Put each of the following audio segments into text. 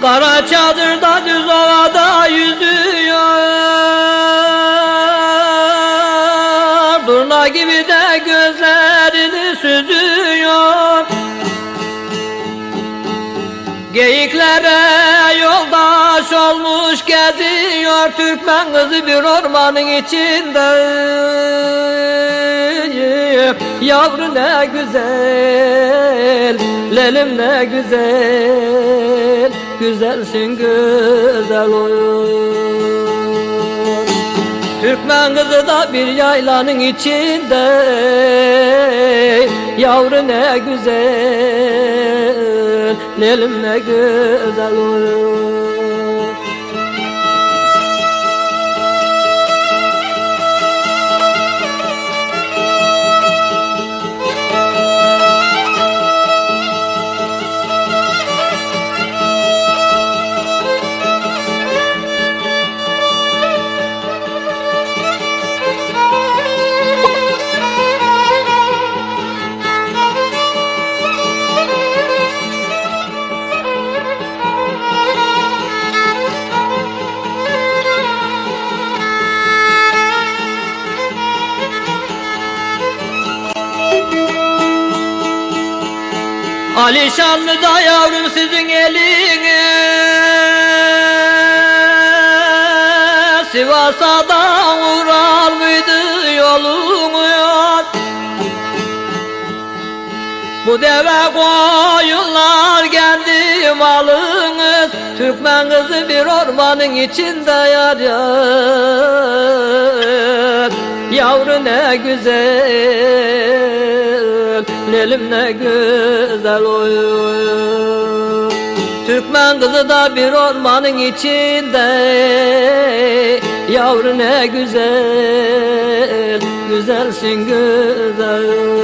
Kara çadırda düz ovada yüzüyor. Durna gibi de gözlerini süzüyor. Geyiklere yoldaş olmuş geziyor. Türkmen kızı bir ormanın içinde. Yavru ne güzel, lelim ne güzel Güzelsin güzel oyun. Türkmen kızı da bir yaylanın içinde. Yavru ne güzel Lelim ne güzel oyun Alişanlı da yavrum sizin eline Sivas'a da uğrar mıydı yolunu Bu deve koyunlar kendi malınız. Türkmen kızı bir ormanın içinde yar. Yavru ne güzel Lelim ne güzel oyun Türkmen kızı da bir ormanın içinde. Yavru ne güzel Güzelsin güzel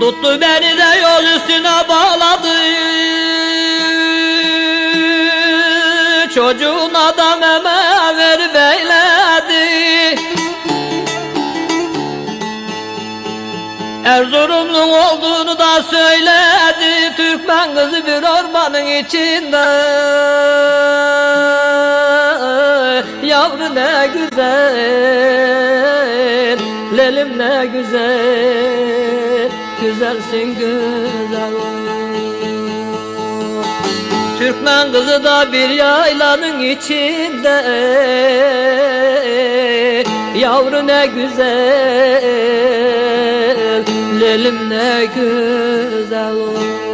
Tuttu beni de yol üstüne bağladı. Çocuğuna da meme verip eyledi Erzurumlu olduğunu da söyledi. Türkmen kızı bir ormanın içinde. Yavru ne güzel Lelim ne güzel Güzelsin güzel Türkmen kızı da bir yaylanın içinde. Yavru ne güzel Lelim ne güzel oyun